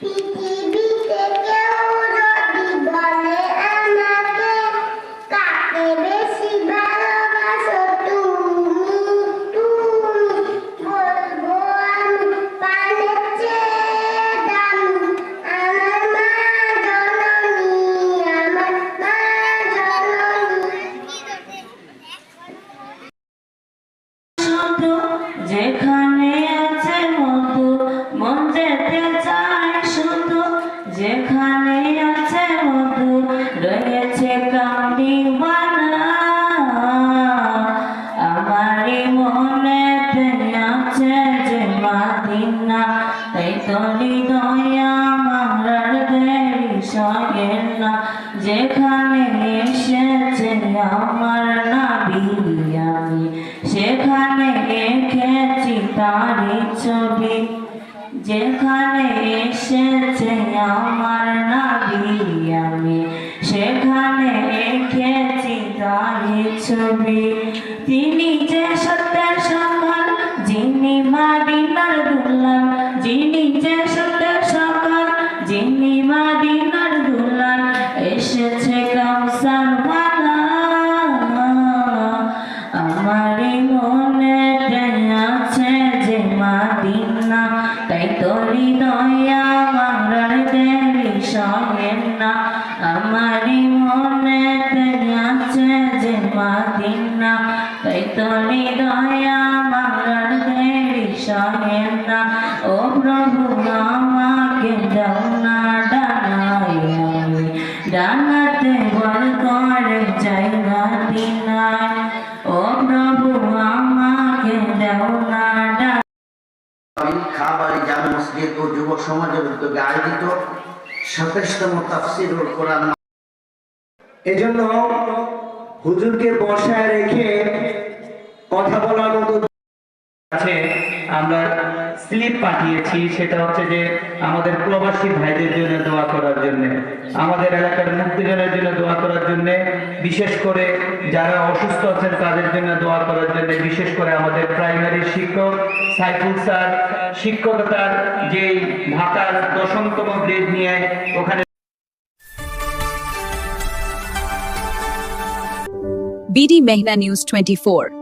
Thank you. যেখানে আছে মধু রয়েছে কামড়িওয়ালা আমারই মনে আছে যে মাদিনা, তাই তলি দয়া আমার দেরি সঙ্গে না। যেখানে এসেছে আমার নাবি আমি, সেখানে এঁকেছি তারই ছবি। যেখানে আমার নাবি আমি। সেখানে এঁকেছি তারই ছবি। তিনি যে সত্যের সকাল যিনি মাদিনার দুলাল। যিনি যে সত্যের সকাল যিনি মাদিনার দুলাল। এসেছে কাউসার মালা আমারই মনে দেরি না। আমারই মনে আছে যে মাদিনা। তাই তোরি দয়া আমার দেরি সঙ্গে না। ও প্রভু, আমাকে দাও না ডানাই আমি ডানাতে বল করে জায়গা দিনায় ও প্রভু, আমাকে দাও না খাবারি জামে মসজিদ ও যুব সমাজের উদ্যোগে আয়োজিত সাতাশতম তাফসিরুল কোরআন। এজন্য হুজুরকে বসায় রেখে কথা বলার মতো আছে। আমরা স্লিপ পাঠিয়েছি, সেটা হচ্ছে যে আমাদের প্রবাসী ভাইদের জন্য দোয়া করার জন্য। আমাদের এলাকার মুক্তিজনের জন্য দোয়া করার জন্য, বিশেষ করে যারা অসুস্থ আছেন, তাদের জন্য দোয়া করার জন্য, বিশেষ করে আমাদের প্রাইমারি শিক্ষক সাইফুল স্যার, শিক্ষকতার যে ঢাকার দশমতম গ্রেড নিয়ে ওখানে BD Mehna News 24